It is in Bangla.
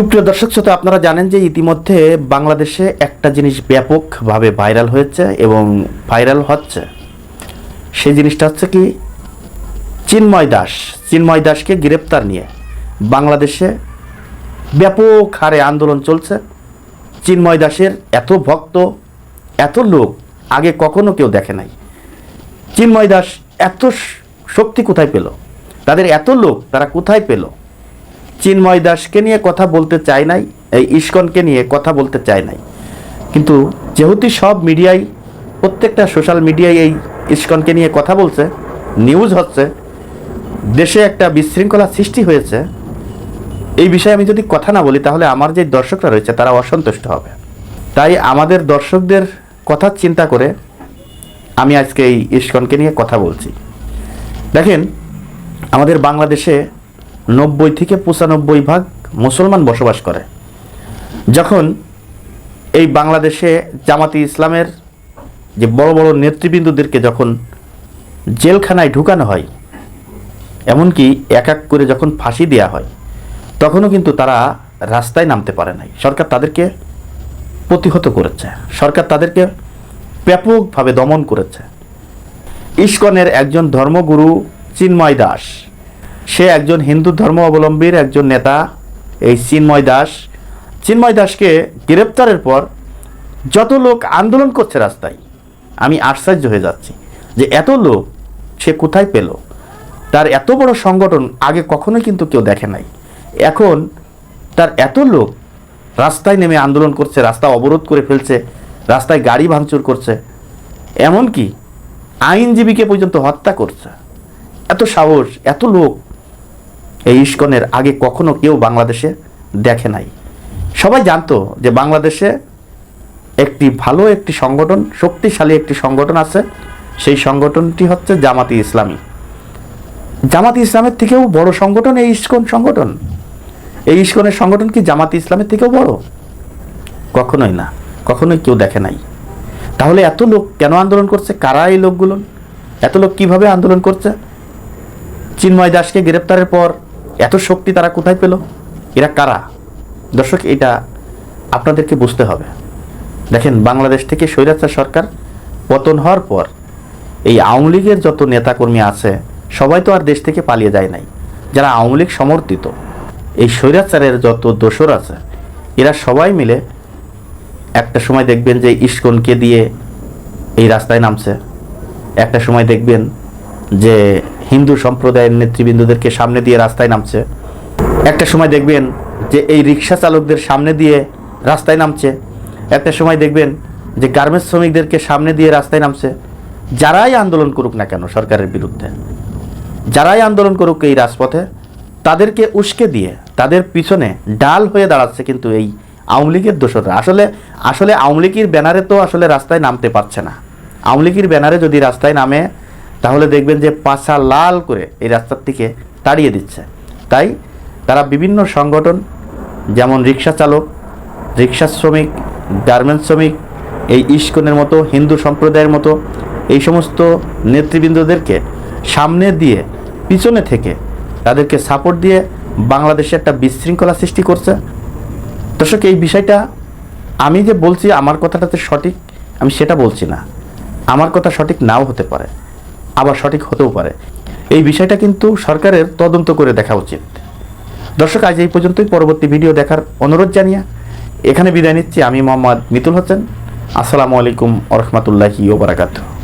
সুপ্রিয় দর্শক শ্রোতা, আপনারা জানেন যে ইতিমধ্যে বাংলাদেশে একটা জিনিস ব্যাপকভাবে ভাইরাল হয়েছে এবং ভাইরাল হচ্ছে। সেই জিনিসটা হচ্ছে কি? চিন্ময় দাস। চিন্ময় দাসকে গ্রেপ্তার নিয়ে বাংলাদেশে ব্যাপক হারে আন্দোলন চলছে। চিন্ময় দাসের এত ভক্ত, এত লোক আগে কখনো কেউ দেখে নাই। চিন্ময় দাস এত শক্তি কোথায় পেল? তাদের এত লোক তারা কোথায় পেল? চিন্ময় দাসকে নিয়ে কথা বলতে চায় নাই, এই ইস্কনকে নিয়ে কথা বলতে চায় নাই। কিন্তু যেহেতু সব মিডিয়ায় প্রত্যেকটা সোশ্যাল মিডিয়ায় এই ইস্কনকে নিয়ে কথা বলছে নিউজ হচ্ছে, দেশে একটা বিশৃঙ্খলা সৃষ্টি হয়েছে, এই বিষয়ে আমি যদি কথা না বলি, তাহলে আমার যে দর্শকরা রয়েছে, তারা অসন্তুষ্ট হবে। তাই আমাদের দর্শকদের কথা চিন্তা করে আমি আজকে এই ইস্কনকে নিয়ে কথা বলছি। দেখেন, আমাদের বাংলাদেশে নব্বই থেকে পঁচানব্বই ভাগ মুসলমান বসবাস করে। যখন এই বাংলাদেশে জামাতি ইসলামের যে বড় বড় নেতৃবৃন্দদেরকে যখন জেলখানায় ঢুকানো হয়, এমনকি এক এক করে যখন ফাঁসি দেওয়া হয়, তখনও কিন্তু তারা রাস্তায় নামতে পারে নাই। সরকার তাদেরকে প্রতিহত করেছে। সরকার তাদেরকে ব্যাপকভাবে দমন করেছে। ইস্কনের একজন ধর্মগুরু চিন্ময় দাস সে একজন হিন্দু ধর্ম অবলম্বীর একজন নেতা, এই চিন্ময় দাস। চিন্ময় দাসকে গ্রেপ্তারের পর যত লোক আন্দোলন করছে রাস্তায়, আমি আশ্চর্য হয়ে যাচ্ছি যে এত লোক সে কোথায় পেল? তার এত বড় সংগঠন আগে কখনোই কিন্তু কেউ দেখে নাই। এখন তার এত লোক রাস্তায় নেমে আন্দোলন করছে, রাস্তা অবরোধ করে ফেলছে, রাস্তায় গাড়ি ভাঙচুর করছে। এমনকি আইনজীবীকে পর্যন্ত হত্যা করছে। এত সাহস, এত লোক এই ইস্কনের আগে কখনো কেউ বাংলাদেশে দেখে নাই। সবাই জানতো যে বাংলাদেশে একটি ভালো একটি সংগঠন, শক্তিশালী একটি সংগঠন আছে। সেই সংগঠনটি হচ্ছে জামাতি ইসলামী। জামাতি ইসলামের থেকেও বড় সংগঠন এই ইস্কন সংগঠন। এই ইস্কনের সংগঠন কি জামাতি ইসলামের থেকেও বড়? কখনোই না। কখনোই কেউ দেখে নাই। তাহলে এত লোক কেন আন্দোলন করছে? কারা এই লোকগুলো? এত লোক কীভাবে আন্দোলন করছে? চিন্ময় দাসকে গ্রেপ্তারের পর এত শক্তি তারা কোথায় পেল? এরা কারা? দর্শক, এটা আপনাদেরকে বুঝতে হবে। দেখেন, বাংলাদেশ থেকে স্বৈরাচার সরকার পতন হওয়ার পর এই আওয়ামী লীগের যত নেতাকর্মী আছে, সবাই তো আর দেশ থেকে পালিয়ে যায় নাই। যারা আওয়ামী লীগ সমর্থিত, এই স্বৈরাচারের যত দোসর আছে, এরা সবাই মিলে একটা সময় দেখবেন যে ইস্কনকে দিয়ে এই রাস্তায় নামছে। একটা সময় দেখবেন যে হিন্দু সম্প্রদায়ের নেতৃবৃন্দদেরকে সামনে দিয়ে রাস্তায় নামছে। একটা সময় দেখবেন যে এই রিক্সা চালকদের সামনে দিয়ে রাস্তায় নামছে। একটা সময় দেখবেন যে গার্মেন্টস শ্রমিকদেরকে সামনে দিয়ে রাস্তায় নামছে। যারাই আন্দোলন করুক না কেন সরকারের বিরুদ্ধে, যারাই আন্দোলন করুক এই রাজপথে, তাদেরকে উস্কে দিয়ে তাদের পিছনে ডাল হয়ে দাঁড়াচ্ছে কিন্তু এই আওয়ামী লীগের দোসররা আসলে আসলে আওয়ামী লীগের ব্যানারে তো আসলে রাস্তায় নামতে পারছে না। আওয়ামী লীগের ব্যানারে যদি রাস্তায় নামে তাহলে দেখবেন যে পাছা লাল করে এই রাস্তার থেকে তাড়িয়ে দিচ্ছে। তাই তারা বিভিন্ন সংগঠন, যেমন রিক্সা চালক রিক্সা শ্রমিক, গার্মেন্টস শ্রমিক, এই ইস্কনের মতো, হিন্দু সম্প্রদায়ের মতো, এই সমস্ত নেতৃবৃন্দদেরকে সামনে দিয়ে পিছনে থেকে তাদেরকে সাপোর্ট দিয়ে বাংলাদেশে একটা বিশৃঙ্খলা সৃষ্টি করছে। দর্শক, এই বিষয়টা আমি যে বলছি, আমার কথাটাতে সঠিক আমি সেটা বলছি না। আমার কথা সঠিক নাও হতে পারে। আবার সঠিক হতেও পারে। এই বিষয়টা কিন্তু সরকারের তদন্ত করে দেখা উচিত। দর্শক, আজ এই পর্যন্তই। পরবর্তী ভিডিও দেখার অনুরোধ জানিয়ে এখানে বিদায় নিচ্ছি। আমি মোহাম্মদ মিতুল হোসেন। আসসালামু আলাইকুম ওরহমতুল্লাহি ওবরাকাতুহ